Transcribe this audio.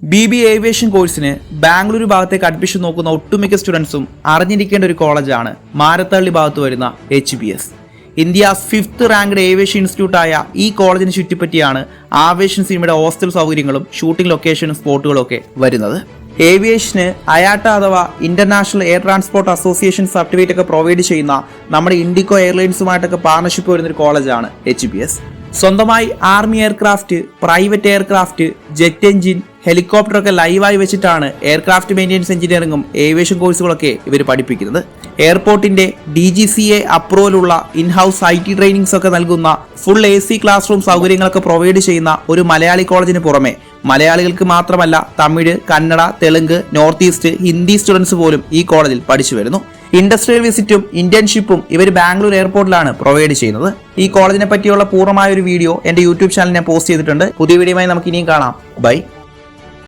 B B aviation കോഴ്സിന് ബാംഗ്ലൂരു ഭാഗത്തേക്ക് admission നോക്കുന്ന ഒട്ടുമിക്ക സ്റ്റുഡൻസും അറിഞ്ഞിരിക്കേണ്ട ഒരു കോളേജാണ് മാരത്തള്ളി ഭാഗത്ത് വരുന്ന H B S India's fifth ranked aviation ഇൻസ്റ്റിറ്റ്യൂട്ടായ ഈ കോളേജിനെ ചുറ്റിപ്പറ്റിയാണ് ആവേഷൻ സിനിമയുടെ ഹോസ്റ്റൽ സൗകര്യങ്ങളും ഷൂട്ടിംഗ് ലൊക്കേഷനും സ്പോട്ടുകളും ഒക്കെ വരുന്നത്. ഏവിയേഷന് അയാട്ട അഥവാ international air transport association certificate ഒക്കെ പ്രൊവൈഡ് ചെയ്യുന്ന നമ്മുടെ ഇൻഡിക്കോ എയർലൈൻസുമായിട്ടൊക്കെ പാർട്ണർഷിപ്പ് വരുന്ന ഒരു കോളേജാണ് എച്ച് ബി എസ് സ്വന്തമായി army aircraft private aircraft jet engine helicopter ഒക്കെ ലൈവായി വെച്ചിട്ടാണ് എയർക്രാഫ്റ്റ് മെയിന്റെനൻസ് എഞ്ചിനീയറിംഗും ഏവിയേഷൻ കോഴ്സുകളൊക്കെ ഇവർ പഠിപ്പിക്കുന്നത്. എയർപോർട്ടിന്റെ D G C A അപ്രൂവലുള്ള in house I T trainings ഒക്കെ നൽകുന്ന full A C class room സൗകര്യങ്ങളൊക്കെ പ്രൊവൈഡ് ചെയ്യുന്ന ഒരു മലയാളി കോളേജിന് പുറമെ മലയാളികൾക്ക് മാത്രമല്ല Tamil Kannada Telugu north east Hindi students പോലും ഈ കോളേജിൽ പഠിച്ചു വരുന്നു. ഇൻഡസ്ട്രിയൽ വിസിറ്റും ഇന്റേൺഷിപ്പും ഇവർ ബാംഗ്ലൂർ എയർപോർട്ടിലാണ് പ്രൊവൈഡ് ചെയ്യുന്നത്. ഈ കോളേജിനെ പറ്റിയുള്ള പൂർണമായ ഒരു വീഡിയോ എന്റെ യൂട്യൂബ് ചാനൽ ഞാൻ പോസ്റ്റ് ചെയ്തിട്ടുണ്ട്. പുതിയ വീഡിയോയുമായി നമുക്ക് ഇനിയും കാണാം. ബൈ.